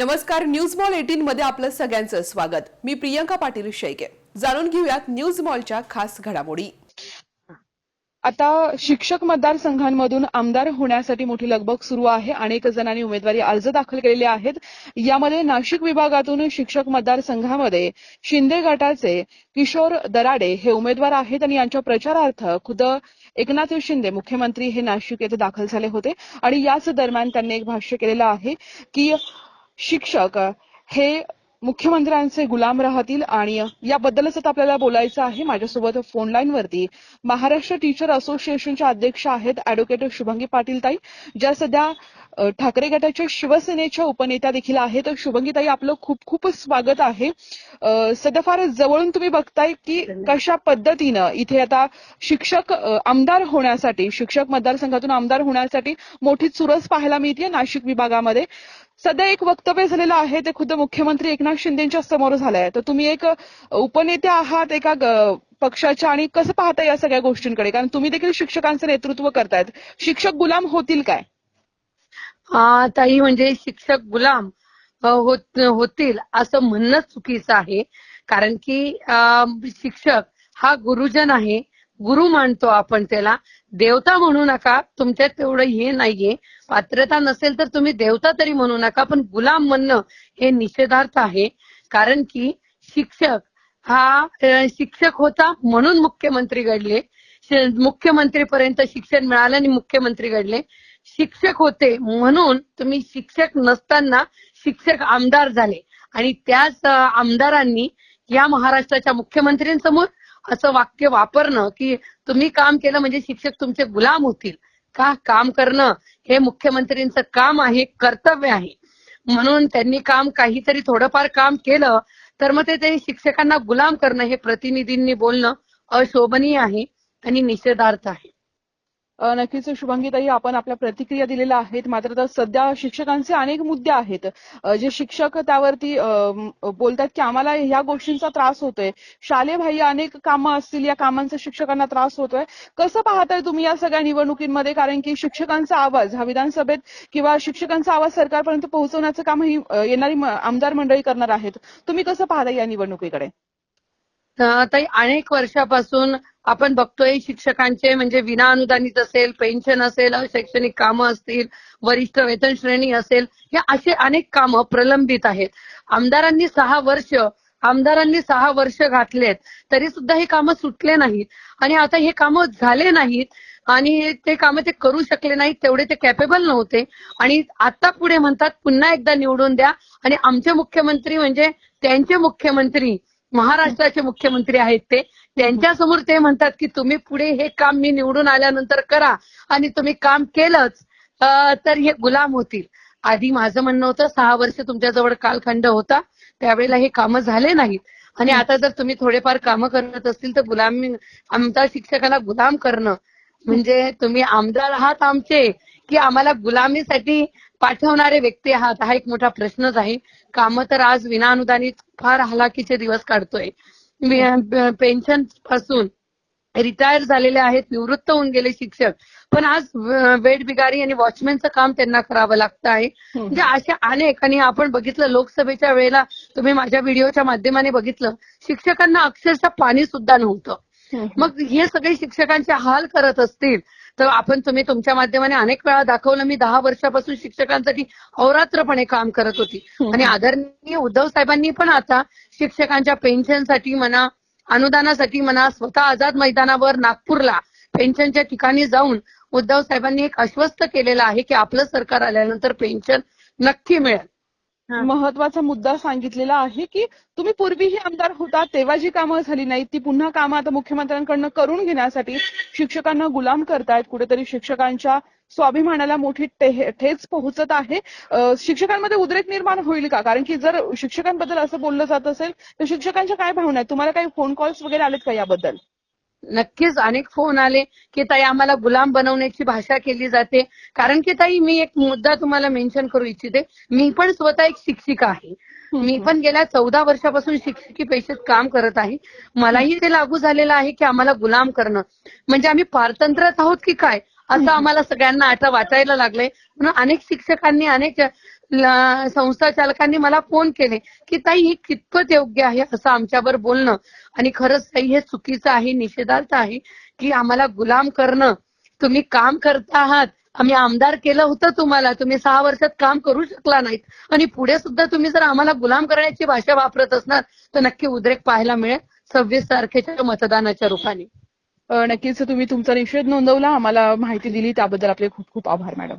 नमस्कार news mall eighteen मध्ये आपलं सगळ्यांचं स्वागत. मी प्रियंका पाटील शेळके. जाणून घेऊयात न्यूज मॉलच्या खास घडामोडी. आता शिक्षक मतदारसंघांमधून आमदार होण्यासाठी मोठी लगबग सुरू आहे. अनेक जणांनी उमेदवारी अर्ज दाखल केलेले आहेत. यामध्ये नाशिक विभागातून शिक्षक मतदारसंघामध्ये शिंदे गटाचे किशोर दराडे हे उमेदवार आहेत आणि यांच्या प्रचारार्थ खुद एकनाथ शिंदे मुख्यमंत्री हे नाशिक येथे दाखल झाले होते. आणि याच दरम्यान त्यांनी एक भाष्य केलेलं आहे की शिक्षक हे मुख्यमंत्र्यांचे गुलाम राहतील आणि याबद्दलच आता आपल्याला बोलायचं आहे. माझ्यासोबत फोन लाईन वरती महाराष्ट्र टीचर असोसिएशनच्या अध्यक्ष आहेत अॅडव्होकेट शुभंगी पाटील ताई ज्या सध्या ठाकरे गटाच्या शिवसेनेच्या उपनेत्या देखील आहेत. शुभंगी ताई आपलं खूप खूप स्वागत आहे. सध्या फार जवळून तुम्ही बघताय की कशा पद्धतीनं इथे आता शिक्षक आमदार होण्यासाठी शिक्षक मतदारसंघातून आमदार होण्यासाठी मोठी चुरस पाहायला मिळते नाशिक विभागामध्ये. सध्या एक वक्तव्य झालेलं आहे ते खुद्द मुख्यमंत्री एकनाथ शिंदेच्या समोर झालंय. तर तुम्ही एक अ, उपनेते आहात एका पक्षाच्या आणि कसं पाहता या सगळ्या गोष्टींकडे? कारण तुम्ही देखील शिक्षकांचं नेतृत्व करतायत. शिक्षक गुलाम होतील काय? ताई म्हणजे शिक्षक गुलाम होत होतील असं म्हणणं चुकीचं आहे. कारण की शिक्षक हा गुरुजन आहे. गुरु मानतो आपण त्याला. देवता म्हणू नका. तुमच्यात तेवढं हे नाहीये. पात्रता नसेल तर तुम्ही देवता तरी म्हणू नका. पण गुलाम म्हणणं हे निषेधार्थ आहे. कारण की शिक्षक हा शिक्षक होता म्हणून मुख्यमंत्री घडले. शिक्षण मुख्यमंत्रीपर्यंत शिक्षण मिळालं आणि मुख्यमंत्री घडले. शिक्षक होते म्हणून तुम्ही शिक्षक नसताना शिक्षक आमदार झाले. आणि त्याच आमदारांनी या महाराष्ट्राच्या मुख्यमंत्र्यांसमोर असं वाक्य वापरणं की तुम्ही काम केलं म्हणजे शिक्षक तुमचे गुलाम होतील. का काम करणं हे मुख्यमंत्र्यांचं काम आहे कर्तव्य आहे. म्हणून त्यांनी काम काहीतरी थोडंफार काम केलं तर मग ते ते शिक्षकांना गुलाम करणं हे प्रतिनिधींनी बोलणं अशोभनीय आहे. आणि निषेधार्थ आहे. नक्कीच शुभांगीताई आपण आपल्या प्रतिक्रिया दिलेल्या आहेत. मात्र तर सध्या शिक्षकांचे अनेक मुद्दे आहेत. जे शिक्षक त्यावरती बोलतात की आम्हाला ह्या गोष्टींचा त्रास होतोय. शालेय बाह्य अनेक कामं असतील या कामांचा शिक्षकांना त्रास होतोय. कसं पाहताय तुम्ही या सगळ्या निवडणुकींमध्ये? कारण की शिक्षकांचा आवाज हा विधानसभेत किंवा शिक्षकांचा आवाज सरकारपर्यंत पोहोचवण्याचं काम ही येणारी आमदार मंडळी करणार आहेत. तुम्ही कसं पाहताय या निवडणुकीकडे? ताई अनेक वर्षापासून आपण बघतोय शिक्षकांचे म्हणजे विना अनुदानित असेल पेन्शन असेल शैक्षणिक कामं असतील वरिष्ठ वेतन श्रेणी असेल हे असे अनेक कामं प्रलंबित आहेत. आमदारांनी सहा वर्ष आमदारांनी सहा वर्ष घातलेत तरी सुद्धा हे कामं सुटले नाहीत. आणि आता हे कामं झाले नाहीत आणि ते कामं ते करू शकले नाहीत तेवढे ते कॅपेबल नव्हते. आणि आता पुढे म्हणतात पुन्हा एकदा निवडून द्या. आणि आमचे मुख्यमंत्री म्हणजे त्यांचे मुख्यमंत्री महाराष्ट्राचे मुख्यमंत्री आहेत ते. त्यांच्यासमोर ते म्हणतात की तुम्ही पुढे हे काम मी निवडून आल्यानंतर करा आणि तुम्ही काम केलंच तर हे गुलाम होतील. आधी माझं म्हणणं होतं सहा वर्ष तुमच्याजवळ कालखंड होता त्यावेळेला हे कामं झाले नाहीत. आणि आता जर तुम्ही थोडेफार कामं करत असतील तर गुलामी आमच्या शिक्षकाला गुलाम करणं. म्हणजे तुम्ही आमदार आहात आमचे की आम्हाला गुलामीसाठी पाठवणारे व्यक्ती आहात हा एक मोठा प्रश्नच आहे. कामं तर आज विनाअनुदानित फार हलाखीचे दिवस काढतोय. पेन्शनपासून रिटायर झालेले आहेत निवृत्त होऊन गेले शिक्षक. पण आज वेट बिगारी आणि वॉचमॅनचं काम त्यांना करावं लागतं आहे. म्हणजे अशा अनेक आणि आपण बघितलं लोकसभेच्या वेळेला तुम्ही माझ्या व्हिडिओच्या माध्यमाने बघितलं शिक्षकांना अक्षरशः पाणी सुद्धा नव्हतं मग हे सगळे शिक्षकांचे हाल करत असतील तर आपण तुम्ही तुमच्या माध्यमाने अनेक वेळा दाखवलं मी दहा वर्षापासून शिक्षकांसाठी अहोरात्रपणे काम करत होती आणि आदरणीय उद्धव साहेबांनी पण आता शिक्षकांच्या पेन्शनसाठी म्हणा अनुदानासाठी म्हणा स्वतः आझाद मैदानावर नागपूरला पेन्शनच्या ठिकाणी जाऊन उद्धव साहेबांनी एक आश्वस्त केलेलं आहे की आपलं सरकार आल्यानंतर पेन्शन नक्की मिळेल. महत्त्वाचा मुद्दा सांगितलेला आहे की तुम्ही पूर्वीही आमदार होता तेव्हा जी कामं झाली नाहीत ती पुन्हा कामं आता मुख्यमंत्र्यांकडनं करून घेण्यासाठी शिक्षकांना गुलाम करतायत. कुठेतरी शिक्षकांच्या स्वाभिमानाला मोठी ठेच पोहोचत आहे. शिक्षकांमध्ये उद्रेक निर्माण होईल का? कारण की जर शिक्षकांबद्दल असं बोललं जात असेल तर शिक्षकांच्या काय भावना आहेत? तुम्हाला काही फोन कॉल्स वगैरे आलेत का याबद्दल? नक्कीच अनेक फोन आले. की ताई आम्हाला गुलाम बनवण्याची भाषा केली जाते. कारण की ताई मी एक मुद्दा तुम्हाला मेन्शन करू इच्छिते. मी पण स्वतः एक शिक्षिका आहे. मी पण गेल्या चौदा वर्षापासून शिक्षकी पेशेत काम करत आहे. मलाही ते लागू झालेलं आहे की आम्हाला गुलाम करणं. म्हणजे आम्ही पारतंत्र्यात आहोत की काय? असं आम्हाला सगळ्यांना आता वाटायला लागलंय. म्हणून अनेक शिक्षकांनी अनेक संस्था चालकांनी मला फोन केले की ताई हे कितपत योग्य आहे असं आमच्यावर बोलणं? आणि खरंच ताई हे चुकीचं आहे निषेधार्थ आहे की आम्हाला गुलाम करणं. तुम्ही काम करता आहात. आम्ही आमदार केलं होतं तुम्हाला. तुम्ही सहा वर्षात काम करू शकला नाहीत. आणि पुढे सुद्धा तुम्ही जर आम्हाला गुलाम करण्याची भाषा वापरत असणार तर नक्की उद्रेक पाहायला मिळेल सव्वीस तारखेच्या मतदानाच्या रूपाने. नक्कीच तुम्ही तुमचा निषेध नोंदवला. आम्हाला माहिती दिली. त्याबद्दल आपले खूप खूप आभार मॅडम.